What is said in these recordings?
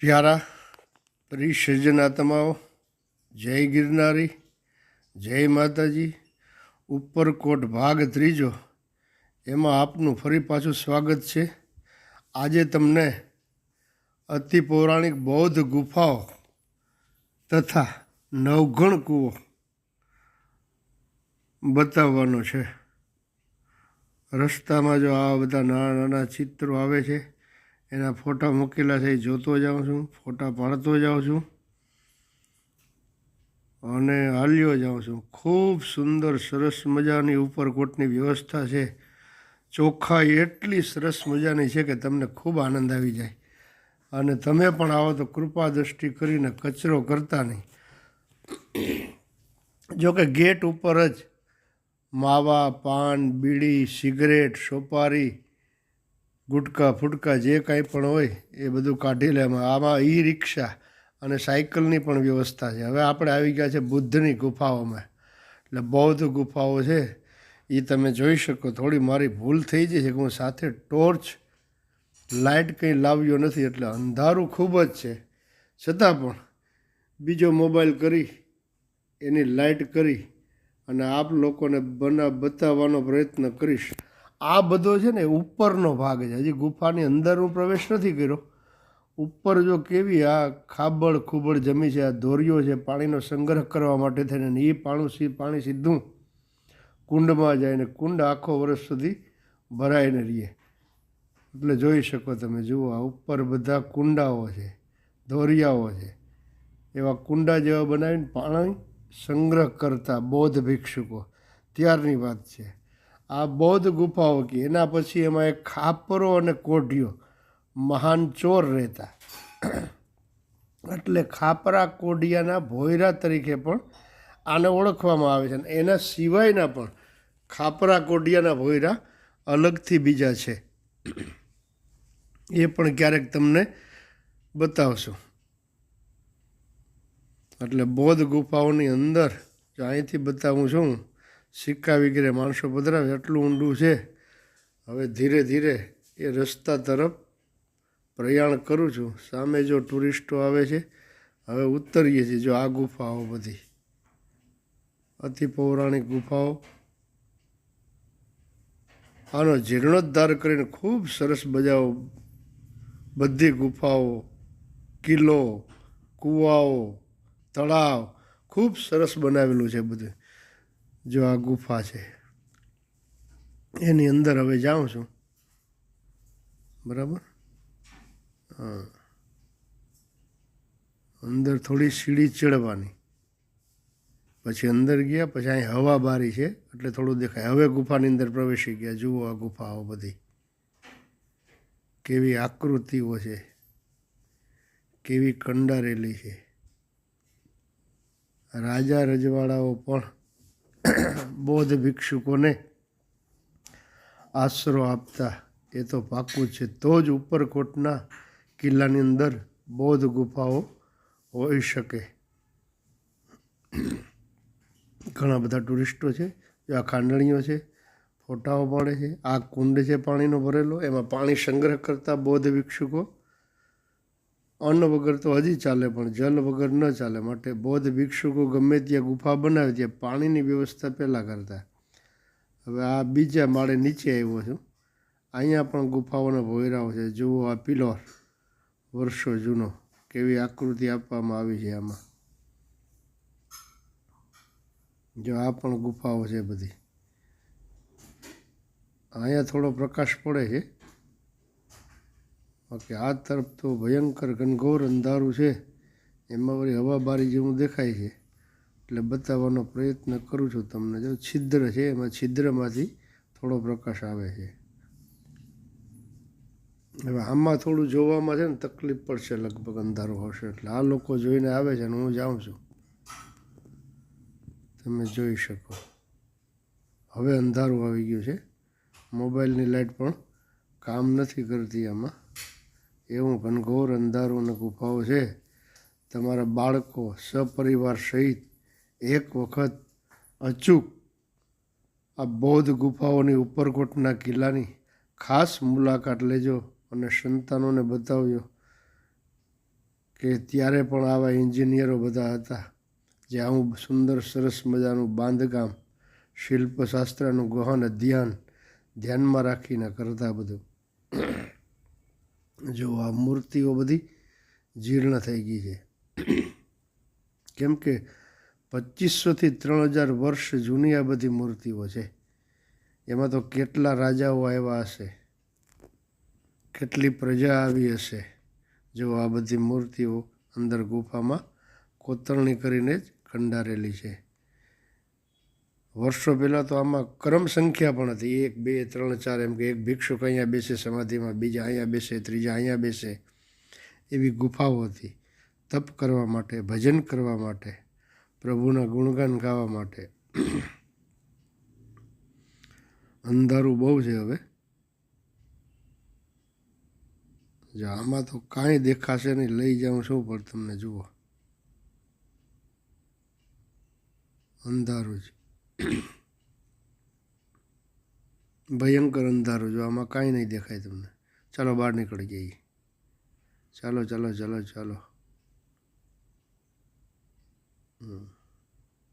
પ્યારા પરિસર્જન આત્માઓ, જય ગિરનારી, જય માતાજી. ઉપરકોટ ભાગ ત્રીજો, એમાં આપનું ફરી પાછું સ્વાગત છે. આજે તમને અતિ પૌરાણિક બૌદ્ધ ગુફાઓ તથા નવગણ કૂવો બતાવવાનો છે. રસ્તામાં જો આ બધા નાના નાના ચિત્રો આવે છે એના ફોટા મૂકેલા છે, એ જોતો જાઉં છું, ફોટા પાડતો જાઉં છું અને હાલ્યો જાઉં છું. ખૂબ સુંદર, સરસ મજાની ઉપરકોટની વ્યવસ્થા છે. ચોખ્ખાઈ એટલી સરસ મજાની છે કે તમને ખૂબ આનંદ આવી જાય. અને તમે પણ આવો તો કૃપા દ્રષ્ટિ કરીને કચરો કરતા નહીં. જો કે ગેટ ઉપર જ માવા, પાન, બીડી, સિગરેટ, સોપારી ગુટકા, ફુટકા જે કાંઈ પણ હોય એ બધું કાઢી લેવામાં આમાં ઈ રિક્ષા અને સાયકલની પણ વ્યવસ્થા છે. હવે આપણે આવી ગયા છે બુદ્ધની ગુફાઓમાં. એટલે બૌદ્ધ ગુફાઓ છે એ તમે જોઈ શકો. થોડી મારી ભૂલ થઈ જાય છે કે હું સાથે ટોર્ચ લાઇટ કંઈ લાવ્યો નથી, એટલે અંધારું ખૂબ જ છે. છતાં પણ બીજો મોબાઈલ કરી, એની લાઇટ કરી અને આપ લોકોને બના બતાવવાનો પ્રયત્ન કરીશ. આ બધો છે ને ઉપરનો ભાગ છે. હજી ગુફાની અંદર હું પ્રવેશ નથી કર્યો. ઉપર જો કેવી આ ખાબડ ખૂબડ જમી છે, આ દોરીઓ છે, પાણીનો સંગ્રહ કરવા માટે થઈને એ પાણું પાણી સીધું કુંડમાં જાય ને કુંડ આખો વર્ષ સુધી ભરાઈને રહીએ. એટલે જોઈ શકો તમે, જુઓ આ ઉપર બધા કુંડાઓ છે દોરિયાઓ છે. એવા કુંડા જેવા બનાવીને પાણી સંગ્રહ કરતા બૌદ્ધ ભિક્ષુકો. ત્યારની વાત છે. આ બૌદ્ધ ગુફાઓ કે. એના પછી એમાં એક ખાપરો અને કોઢિયો. મહાન ચોર રહેતા. એટલે ખાપરા કોઢિયાના ભોયરા તરીકે પણ આને ઓળખવામાં આવે છે અને એના સિવાયના પણ ખાપરા કોઢિયાના ભોયરા અલગથી બીજા છે. એ પણ ક્યારેક તમને બતાવશું. એટલે બૌદ્ધ ગુફાઓની અંદર જો અહીંથી બતાવું છું સિક્કા વગેરે માણસો પધરાવે એટલું ઊંડું છે. હવે ધીરે ધીરે એ રસ્તા તરફ પ્રયાણ કરું છું. સામે જો ટુરિસ્ટો આવે છે, હવે ઉતરીએ છીએ જો આ ગુફાઓ બધી. અતિ પૌરાણિક ગુફાઓ. આનો જીર્ણોદ્ધાર કરીને ખૂબ સરસ બજાવો બધી ગુફાઓ, કિલ્લો, કૂવાઓ, તળાવ ખૂબ સરસ બનાવેલું છે બધું. જો આ ગુફા છે. એની અંદર હવે જાઉં છું. બરાબર? હા. અંદર થોડી સીડી ચડવાની. પછી અંદર ગયા, પછી અહીં હવા બારી છે, એટલે થોડું દેખાય. હવે ગુફાની અંદર પ્રવેશી ગયા. જુઓ આ ગુફાઓ બધી. કેવી આકૃતિઓ છે. કેવી કંડારેલી છે. રાજા રજવાડાઓ પણ બૌદ્ધ ભિક્ષુકોને આશરો આપતા, એ તો પાકું છે. તો જ ઉપરકોટના કિલ્લાની અંદર બૌદ્ધ ગુફાઓ હોઈ શકે. ઘણા બધા ટુરિસ્ટો છે આ ખાંડણીઓ છે, ફોટાઓ પાડે છે, આ કુંડ છે પાણીનો ભરેલો, એમાં પાણી સંગ્રહ કરતા બૌદ્ધ ભિક્ષુકો અન્ન વગર તો હજી ચાલે, પણ જલ વગર ન ચાલે. માટે બૌદ્ધ ભિક્ષુકો ગમે ત્યાં ગુફા બનાવે ત્યાં પાણીની વ્યવસ્થા પહેલાં કરતા. હવે આ બીજા માળે નીચે આવ્યો છું. અહીંયા પણ ગુફાઓના ભોયરાઓ છે. જુઓ આ પિલોર, વર્ષો જૂનો. કેવી આકૃતિ આપવામાં આવી છે આમાં. જો આ પણ ગુફાઓ છે બધી. અહીંયા થોડો પ્રકાશ પડે છે. બાકી આ તરફ તો ભયંકર ઘનઘોર અંધારું છે. એમાં વળી હવા બારી જેવું દેખાય છે. એટલે બતાવવાનો પ્રયત્ન કરું છું તમને. જો છિદ્ર છે, એમાં છિદ્રમાંથી થોડો પ્રકાશ આવે છે. હવે આમાં થોડું જોવામાં છે ને તકલીફ પડશે, લગભગ અંધારું હશે. એટલે આ લોકો જોઈને આવે છે અને હું જાઉં છું. તમે જોઈ શકો. હવે અંધારું આવી ગયું છે. મોબાઈલની લાઇટ પણ કામ નથી કરતી આમાં. એવું ઘનઘોર અંધારું અને ગુફાઓ છે. તમારા બાળકો, સપરિવાર સહિત એક વખત અચૂક આ બૌદ્ધ ગુફાઓની ઉપરકોટના કિલ્લાની ખાસ મુલાકાત લેજો અને સંતાનોને બતાવજો કે ત્યારે પણ આવા એન્જિનિયરો બધા હતા, જે આવું સુંદર સરસ મજાનું બાંધકામ, શિલ્પશાસ્ત્રનું ગહન અધ્યયન ધ્યાનમાં રાખીને કરતા બધું. જો આ મૂર્તિઓ બધી જીર્ણ થઈ ગઈ છે. કેમ કે પચીસોથી ત્રણ હજાર વર્ષ જૂની આ બધી મૂર્તિઓ છે. એમાં તો કેટલા રાજાઓ આવ્યા હશે? કેટલી પ્રજા આવી હશે? જો આ બધી મૂર્તિઓ અંદર ગુફામાં કોતરણી કરીને જ કંડારેલી છે. વર્ષો પહેલાં તો આમાં ક્રમ સંખ્યા પણ હતી. એક, બે, ત્રણ, ચાર, એમ કે એક ભિક્ષુક અહીંયા બેસે સમાધિમાં, બીજા અહીંયા બેસે, ત્રીજા અહીંયા બેસે. એવી ગુફાઓ હતી. તપ કરવા માટે, ભજન કરવા માટે, પ્રભુના ગુણગાન ગાવા માટે. અંધારું બહુ છે હવે. આમાં તો કાંઈ દેખાશે નહીં. લઈ જાઉં છું, પણ તમને જુઓ. અંધારું જ. ભયંકર અંધારું જો આમાં કાંઈ નહીં દેખાય તમને. ચાલો બહાર નીકળી જઈએ. ચાલો ચાલો ચાલો ચાલો.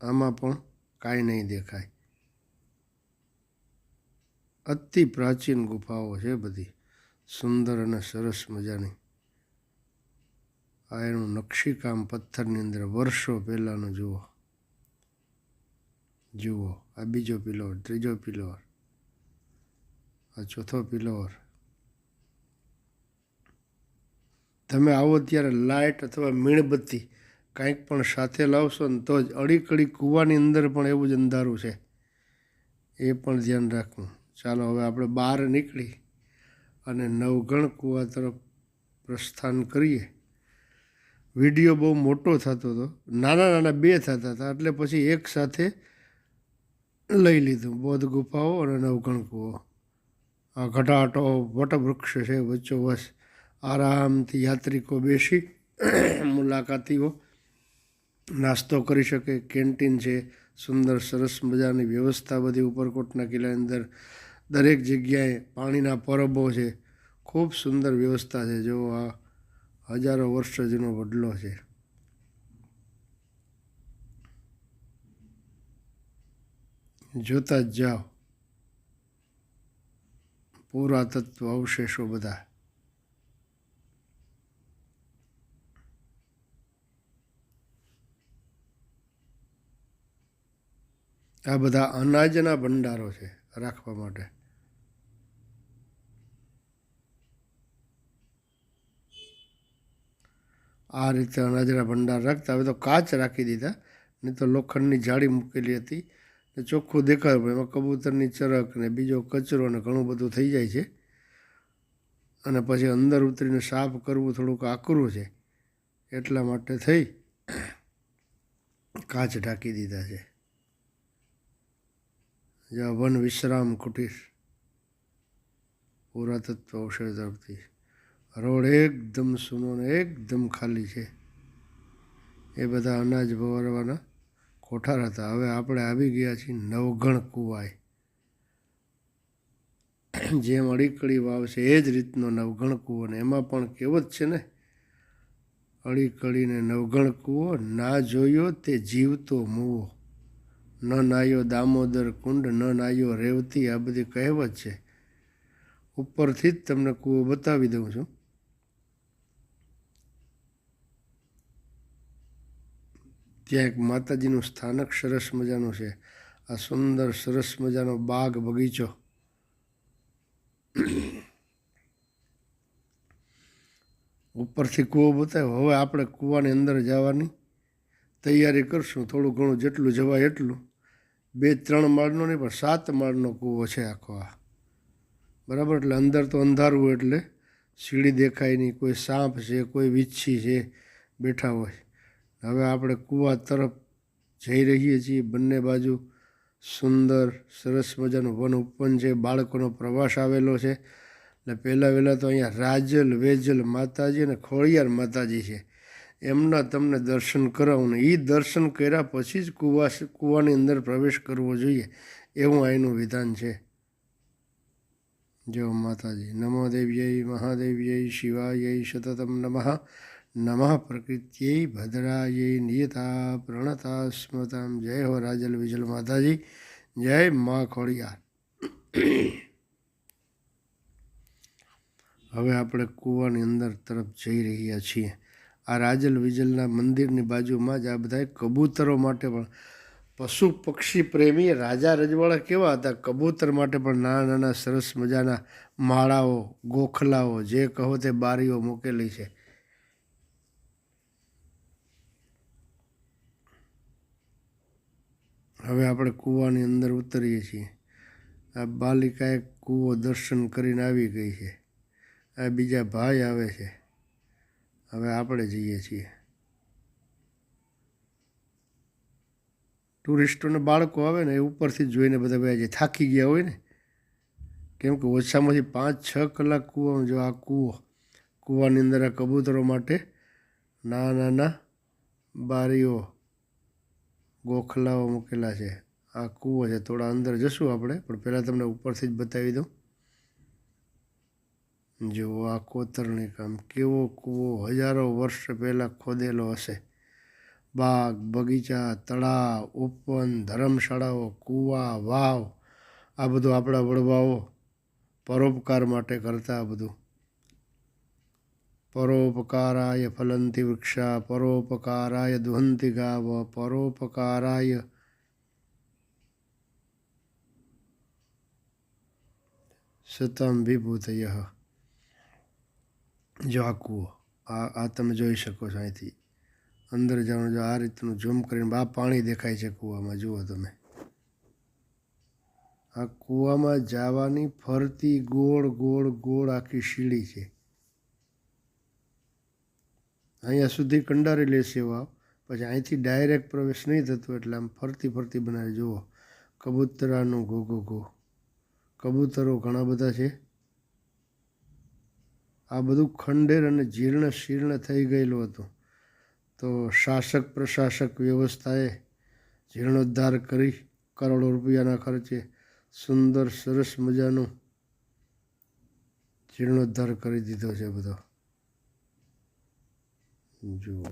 આમાં પણ કાંઈ નહીં દેખાય. અતિ પ્રાચીન ગુફાઓ છે બધી. સુંદર અને સરસ મજાની. આ એનું નકશીકામ પથ્થરની અંદર વર્ષો પહેલાંનું જુઓ. જુઓ આ બીજો પિલોર ત્રીજો પિલોર આ ચોથો પિલોર તમે આવો ત્યારે લાઇટ અથવા મીણબત્તી કાંઈક પણ સાથે લાવશો ને તો જ અડીકડી કૂવાની અંદર પણ એવું જ અંધારું છે. એ પણ ધ્યાન રાખવું. ચાલો હવે આપણે બહાર નીકળી અને નવગણ કૂવા તરફ પ્રસ્થાન કરીએ. વીડિયો બહુ મોટો થતો હતો નાના નાના બે થતા હતા, એટલે પછી એક સાથે લઈ લીધું. બૌદ્ધ ગુફાઓ અને નવગણ કૂવો આ ઘટાટો, વટવૃક્ષ છે વચ્ચોવચ આરામથી યાત્રિકો બેસી મુલાકાતીઓ નાસ્તો કરી શકે. કેન્ટીન છે, સુંદર, સરસ મજાની વ્યવસ્થા બધી ઉપરકોટના કિલ્લાની અંદર. દરેક જગ્યાએ પાણીના પરબો છે. ખૂબ સુંદર વ્યવસ્થા છે. જો આ હજારો વર્ષ જૂનો વડલો છે. જોતા જ જાઓ. પુરાતત્વ અવશેષો બધા. આ બધા અનાજના ભંડારો છે રાખવા માટે. આ રીતે અનાજના ભંડાર રાખતા હવે તો કાચ રાખી દીધા, નહીં તો લોખંડની જાળી મૂકેલી હતી. ચોખ્ખું દેખાય, પણ એમાં કબૂતરની ચરક ને બીજો કચરો ને ઘણું બધું થઈ જાય છે. અને પછી અંદર ઉતરીને સાફ કરવું થોડુંક આકરું છે, એટલા માટે થઈ કાચ ઢાંકી દીધા છે. જ્યાં વન વિશ્રામ કુટીર. પુરાતત્વ ઔષધ તરફથી રોડ એકદમ સૂનો ને એકદમ ખાલી છે. એ બધા અનાજ ભરવાના કોઠાર હતા. હવે આપણે આવી ગયા છીએ નવગણ કુવાય જેમ અડીકડી વાવ છે એ જ રીતનો નવગણ કૂવો ને એમાં પણ કહેવત છે ને? અડીકડીને નવગણ કૂવો, ના જોયો તે જીવતો મૂવો. ન નાયો દામોદર કુંડ, ન નાયો રેવતી, આ બધી કહેવત છે. ઉપરથી જ તમને કૂવો બતાવી દઉં છું. ત્યાં એક માતાજીનું સ્થાનક સરસ મજાનું છે. આ સુંદર સરસ મજાનો બાગ બગીચો. ઉપરથી કૂવો બતાવ્યો. હવે આપણે કૂવાની અંદર જવાની તૈયારી કરશું. થોડું ઘણું જેટલું જવાય એટલું. બે ત્રણ માળનો નહીં, પણ સાત માળનો કૂવો છે આખો આ. બરાબર? એટલે અંદર તો અંધારું એટલે સીડી દેખાય નહીં. કોઈ સાપ છે, કોઈ વિચ્છી છે, બેઠા હોય. હવે આપણે કૂવા તરફ જઈ રહીએ છીએ. બંને બાજુ સુંદર, સરસ મજાનું વન ઉપવન છે. બાળકોનો પ્રવાસ આવેલો છે. એટલે પહેલાં વહેલાં તો અહીંયા રાજલ, વેજલ માતાજી અને ખોળિયાર માતાજી છે. એમના તમને દર્શન કરાવું ને એ દર્શન કર્યા પછી જ કૂવા કૂવાની અંદર પ્રવેશ કરવો જોઈએ એવું અહીંનું વિધાન છે. જય માતાજી, નમો દેવ્યય, મહાદેવ્યય, શિવાય સતતમ નમઃ. નમઃ પ્રકૃત્યై ભદ્રાય નિયતા પ્રણતા સ્મતામ જય હો રાજલ વિજલ માતાજી જય મા ખોડિયાર હવે આપણે કૂવાની અંદર તરફ જઈ રહ્યા છીએ. આ રાજલ વિજલના મંદિરની બાજુમાં જ આ બધા કબૂતરો માટે પણ પશુ પક્ષી પ્રેમી રાજા રજવાડા કેવા હતા? કબૂતર માટે પણ નાના નાના સરસ મજાના માળાઓ, ગોખલાઓ, જે કહો તે બારીઓ મૂકેલી છે. હવે આપણે કૂવાની અંદર ઉતરીએ છીએ. આ બાલિકાએ કૂવો દર્શન કરીને આવી ગઈ છે. આ બીજા ભાઈ આવે છે. હવે આપણે જઈએ છીએ. ટુરિસ્ટોને બાળકો આવે ને એ ઉપરથી જોઈને બધા ભાઈ જે થાકી ગયા હોય ને, કેમ કે ઓછામાંથી પાંચ, છ કલાક કૂવામાં જો આ કૂવો, કૂવાની અંદર આ કબૂતરો માટે નાના નાના બારીઓ ગોખલાઓ મૂકેલા છે. આ કૂવો છે. થોડા અંદર જશું આપણે, પણ પહેલાં તમને ઉપરથી જ બતાવી દઉં. જો આ કોતરણી કામ કેવો કૂવો હજારો વર્ષ પહેલાં ખોદેલો હશે. બાગ, બગીચા, તળાવ, ઉપવન, ધર્મશાળાઓ, કૂવા, વાવ, આ બધું આપણા વડવાઓ પરોપકાર માટે કરતા બધું. પરોપકારાય ફલંતી વૃક્ષા પરોપકારાય દુહંતી ગાવ પરોપકારાય સતમ વિભૂતય જો આ કૂવો, આ આ તમે જોઈ શકો છો અહીંથી. અંદર જવાનું જો આ રીતનું ઝૂમ કરીને આ પાણી દેખાય છે કૂવામાં, જુઓ તમે. આ કૂવામાં જવાની ફરતી ગોળ ગોળ ગોળ આખી સીડી છે. અહીંયા સુધી કંડારી લેશે એવા પછી અહીંથી ડાયરેક્ટ પ્રવેશ નહીં થતો એટલે આમ ફરતી ફરતી બનાવી, જુઓ. કબૂતરાનું ઘો ઘો ઘો. કબૂતરો ઘણા બધા છે. આ બધું ખંડેર અને જીર્ણ શીર્ણ થઈ ગયેલું હતું. તો શાસક પ્રશાસક વ્યવસ્થાએ જીર્ણોદ્ધાર કરી કરોડો રૂપિયાના ખર્ચે સુંદર સરસ મજાનું જીર્ણોદ્ધાર કરી દીધો છે બધો. જુઓ.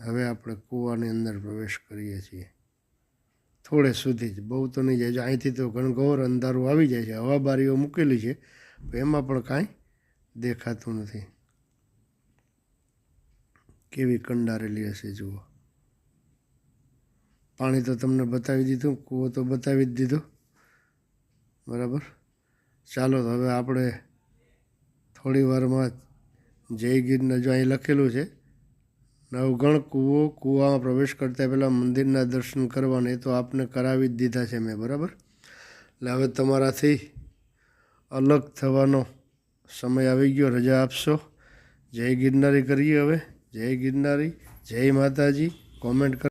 હવે આપણે કૂવાની અંદર પ્રવેશ કરીએ છીએ. થોડે સુધી જ, બહુ તો નહીં જાય. અહીંથી તો ઘણઘોર અંધારું આવી જાય છે, હવા બારીઓ મૂકેલી છે એમાં પણ કાંઈ દેખાતું નથી. કેવી કંડારેલી હશે, જુઓ. પાણી તો તમને બતાવી દીધું, કૂવો તો બતાવી જ દીધો. બરાબર? ચાલો હવે આપણે થોડી વારમાં જય ગીરના જો અહીં લખેલું છે નવગણ કૂવો કૂવામાં પ્રવેશ કરતાં પહેલાં મંદિરના દર્શન કરવાના તો આપને કરાવી જ દીધા છે મેં, બરાબર? એટલે હવે તમારાથી અલગ થવાનો સમય આવી ગયો, રજા આપશો. જય ગિરનારી કરીએ હવે. જય ગિરનારી. જય માતાજી. કોમેન્ટ કર